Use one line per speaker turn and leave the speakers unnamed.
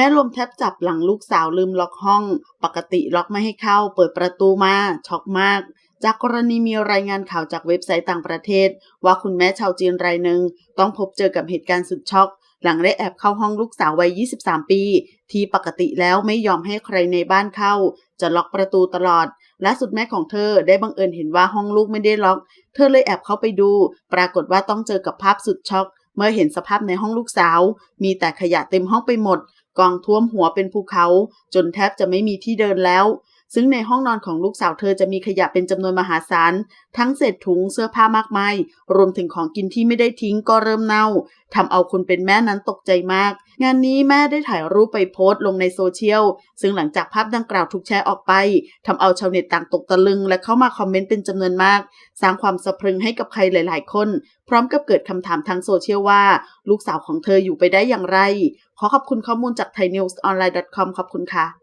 ม้ลมแทบจับหลังลูกสาวลืมล็อกห้อง ปกติล็อกไม่ให้เข้า เปิดประตูมาช็อกมากจากกรณีมีรายงานข่าวจากเว็บไซต์ต่างประเทศ ว่าคุณแม่ชาวจีนรายหนึ่งต้องพบเจอกับเหตุการณ์สุดช็อก หลังได้แอบเข้าห้องลูกสาววัย 23 ปี ที่ปกติแล้วไม่ยอมให้ใครในบ้านเข้า จะล็อกประตูตลอดล่าสุดแม่ของเธอได้บังเอิญเห็นว่าห้องลูกไม่ได้ล็อก เธอเลยแอบเข้าไปดู ปรากฏว่าต้องเจอกับภาพสุดช็อก เมื่อเห็นสภาพในห้องลูกสาว มีแต่ขยะเต็มห้องไปหมด กองท่วมหัวเป็นภูเขาจนแทบจะไม่มีที่เดินแล้ว ซึ่งในห้องนอนของลูกสาวเธอจะมีขยะเป็นจำนวนมหาศาล ทั้งเศษถุงเสื้อผ้ามากมาย รวมถึงของกินที่ไม่ได้ทิ้งก็เริ่มเน่าทำเอาคนเป็นแม่นั้นตกใจมาก งานนี้แม่ได้ถ่ายรูปไปโพสต์ลงในโซเชียล ซึ่งหลังจากภาพดังกล่าวถูกแชร์ออกไปทำเอาชาวเน็ตต่างตกตะลึง และเข้ามาคอมเมนต์เป็นจำนวนมาก สร้างความสะพรึงให้กับใครหลาย ๆ คน พร้อมกับเกิดคำถามทางโซเชียลว่า ลูกสาวของเธออยู่ไปได้อย่างไร ขอขอบคุณข้อมูลจาก thainewsonline.com ขอบคุณค่ะ